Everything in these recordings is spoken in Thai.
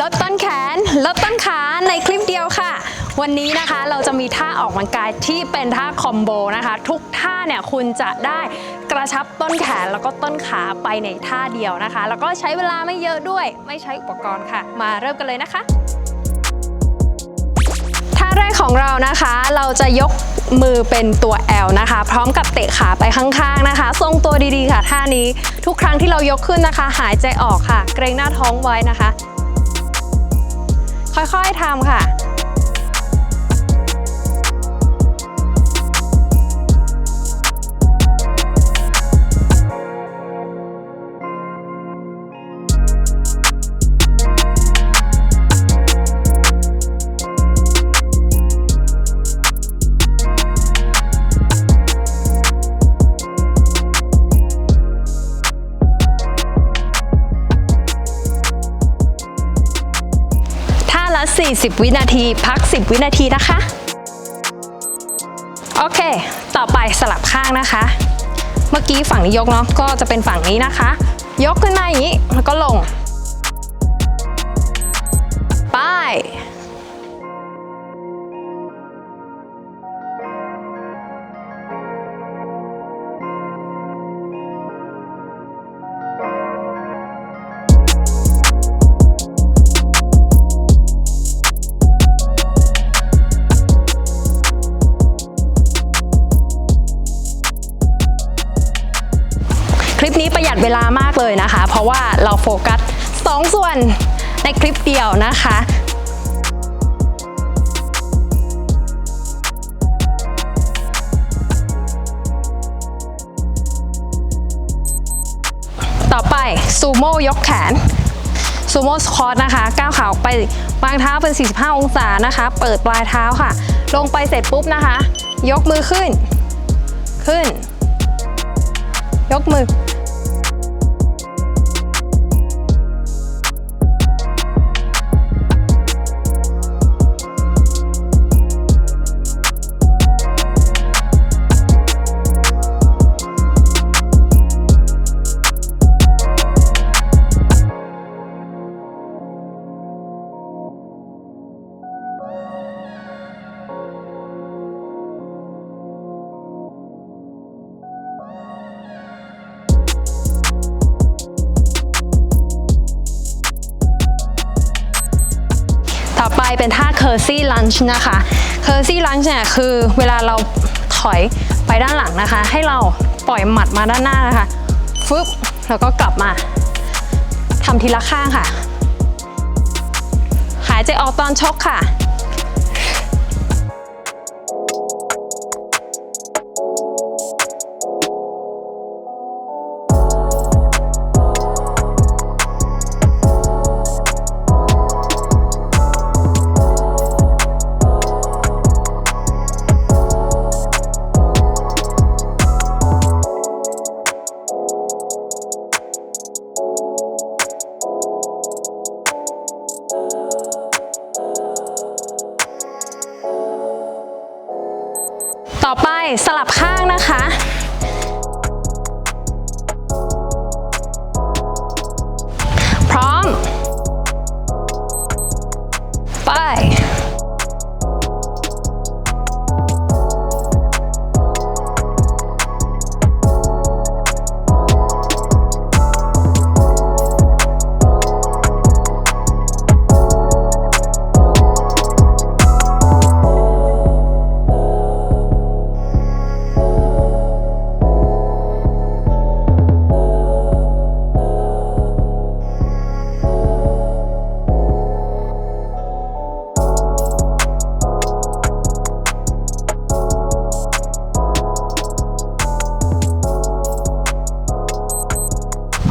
ลดต้นแขน ลดต้นขาในคลิปเดียวค่ะ วันนี้นะคะเราจะมีท่าออกกำลังกายที่เป็นท่าคอมโบนะคะ ทุกท่าเนี่ยคุณจะได้กระชับต้นแขนแล้วก็ต้นขาไปในท่าเดียวนะคะ แล้วก็ใช้เวลาไม่เยอะด้วย ไม่ใช้อุปกรณ์ค่ะ มาเริ่มกันเลยนะคะท่าแรกของเรานะคะ เราจะยกมือเป็นตัว L นะคะ พร้อมกับเตะขาไปข้างๆนะคะ ทรงตัวดีๆค่ะท่านี้ ทุกครั้งที่เรายกขึ้นนะคะ หายใจออกค่ะ เกรงหน้าท้องไว้นะคะ ค่อยๆทำค่ะ 40 วินาที พัก 10 วินาทีนะคะ โอเค ต่อไปสลับข้างนะคะ เมื่อกี้ฝั่งนี้ยกเนาะ ก็จะเป็นฝั่งนี้นะคะ ยกขึ้นมาอย่างนี้ แล้วก็ลง เลยนะคะ เพราะว่าเราโฟกัส2ส่วนในคลิปเดียวนะคะต่อไปซูโม่ยกแขนซูโม่สควอตนะคะก้าวขาออกไปวางเท้าเป็น 45 องศานะคะ เปิดปลายเท้าค่ะ ลงไปเสร็จปุ๊บนะคะ ยกมือขึ้น ขึ้น ยกมือ ร์ซี่ลันช์นะคะเคอร์ซี่ลันช์เนี่ยคือเวลาเราถอยไปด้านหลังนะคะ ให้เราปล่อยหมัดมาด้านหน้านะคะฟึบแล้วก็กลับมาทำทีละข้างค่ะ หายใจออกตอนชกค่ะ ลับข้างนะคะ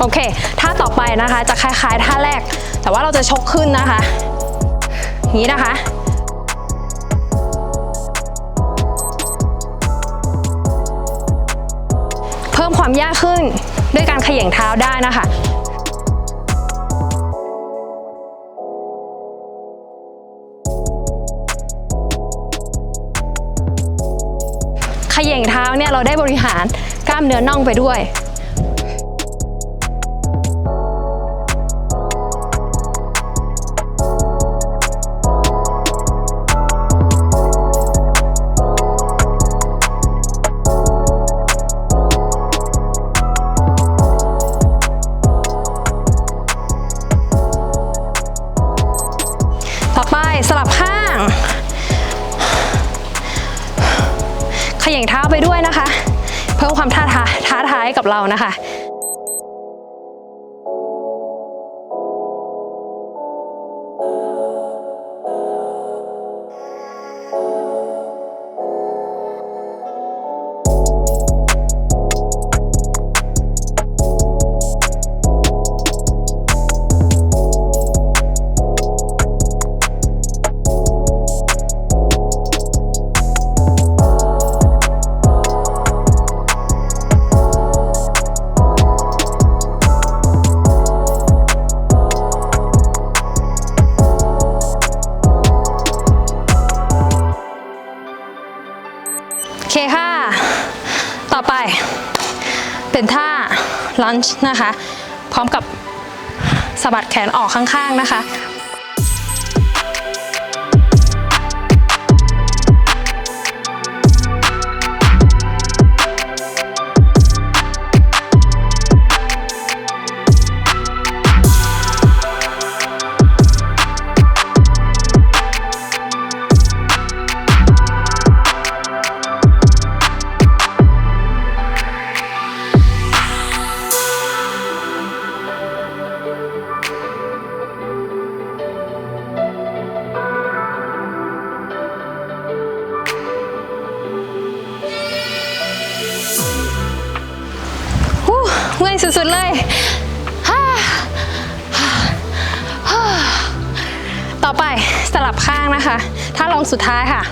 โอเค ท่าต่อไปนะคะจะคล้ายๆท่าแรก แต่ว่าเราจะชกขึ้นนะคะนี้นะคะ เพิ่มความยากขึ้นด้วยการเขย่งเท้าได้นะคะขย่งเท้าเนี่ยเราได้บริหารกล้ามเนื้อน่องไปด้วย ไปด้วยนะคะ เพิ่มความท้าทายท้าทายให้กับเรานะคะ เป็นท่าลันช์นะคะ พร้อมกับสะบัดแขนออกข้างๆนะคะ ต่อไปสลับข้างนะคะ ถ้าลองสุดท้ายค่ะ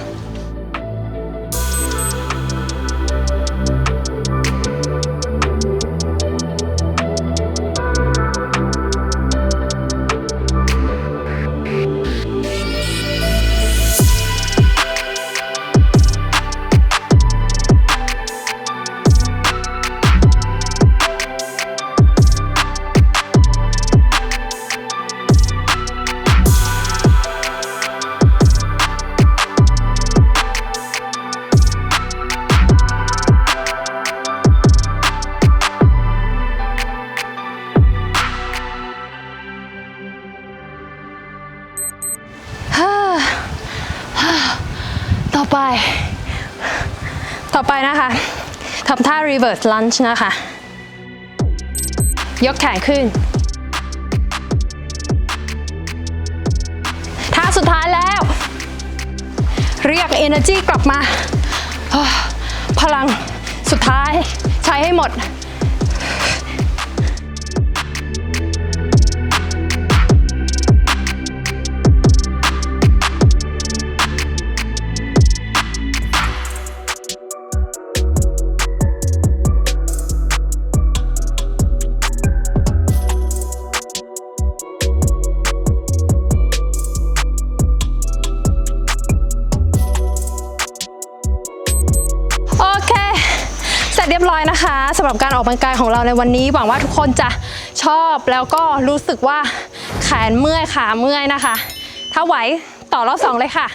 ต่อไปต่อไปนะคะทำท่า reverse lunge นะคะ ยกแขนขึ้น ท่าสุดท้ายแล้ว เรียก energy กลับมา พลังสุดท้ายใช้ให้หมดำหรับการออกกำลังกายของเราในวันนี้ หวังว่าทุกคนจะชอบแล้วก็รู้สึกว่าแขนเมื่อยขาเมื่อยนะคะ ถ้าไหวต่อรอบสองเลยค่ะ